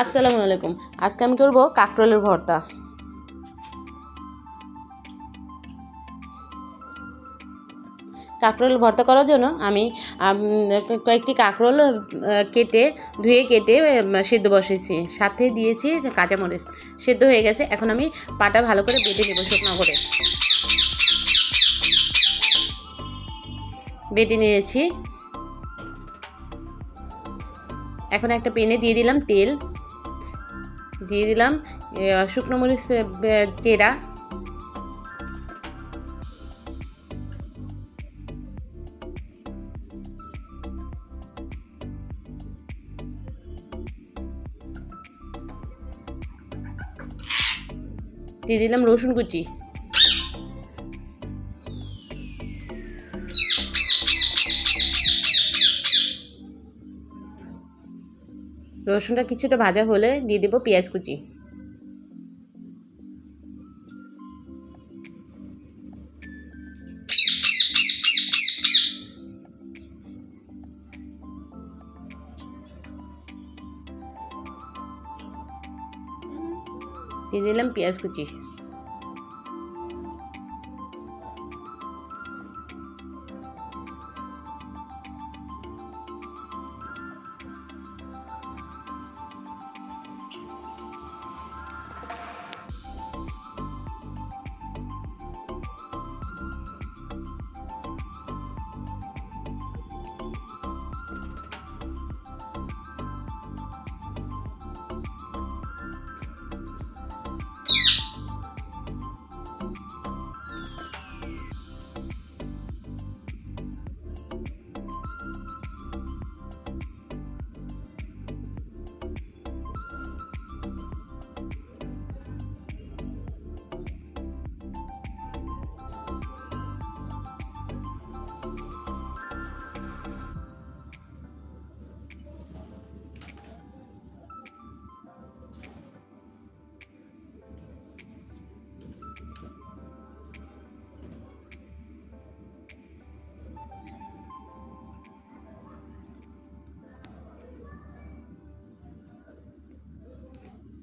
আসসালামু আলাইকুম। আজকে আমি করব? কাঁকরোলের ভর্তা। কাঁকরোল ভর্তা করার জন্য আমি কয়েকটি কাঁকরোল কেটে, ধুয়ে কেটে সেদ্ধ বসেছি। সাথে দিয়েছি কাঁচামরিচ। সেদ্ধ হয়ে গেছে। এখন আমি পাটা ভালো করে বেটে নেব শুকনো করে। বেটে নিয়েছি। এখন একটা পেনে দিয়ে দিলাম তেল। দিয়ে দিলাম। শুকনো মরিচ কেরা দিয়ে দিলাম রসুন কুচি। রসুনটা কিছুটা ভাজা হলে দিয়ে দেবো পেঁয়াজ কুচি। দিয়ে দিলাম পেঁয়াজ কুচি।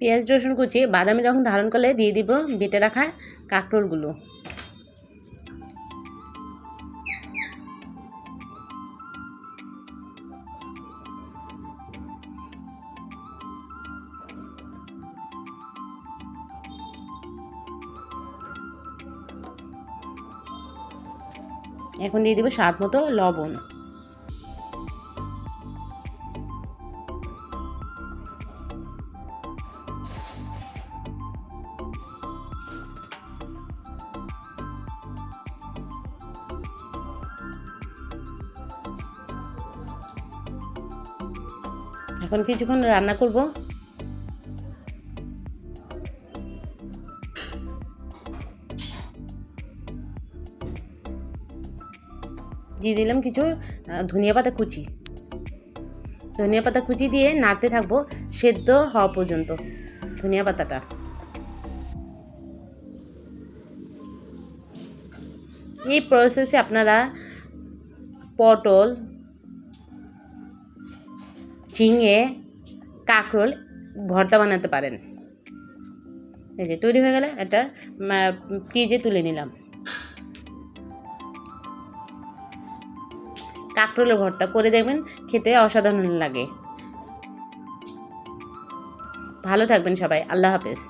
পেঁয়াজ, রসুন কুচি, বাদামি রং ধারণ করলে দিয়ে দিব বেটে রাখা কাঁকরোলগুলো। এখন দিয়ে দিব স্বাদ মতো লবণ। এখন কিছুক্ষণ রান্না করব। দিয়ে দিলাম কিছু ধনিয়া পাতা কুচি। ধনিয়া পাতা কুচি দিয়ে নাড়তে থাকব সেদ্ধ হওয়া পর্যন্ত ধনিয়া পাতাটা। এই প্রসেসে আপনারা পটল ঝিঙে কাঁকরোল ভর্তা বানাতে পারেন। এই যে তৈরি হয়ে গেলে এটা ফ্রিজে তুলে নিলাম। কাঁকরোলের ভর্তা করে দেখবেন, খেতে অসাধারণ লাগে। ভালো থাকবেন সবাই, আল্লাহ হাফেজ।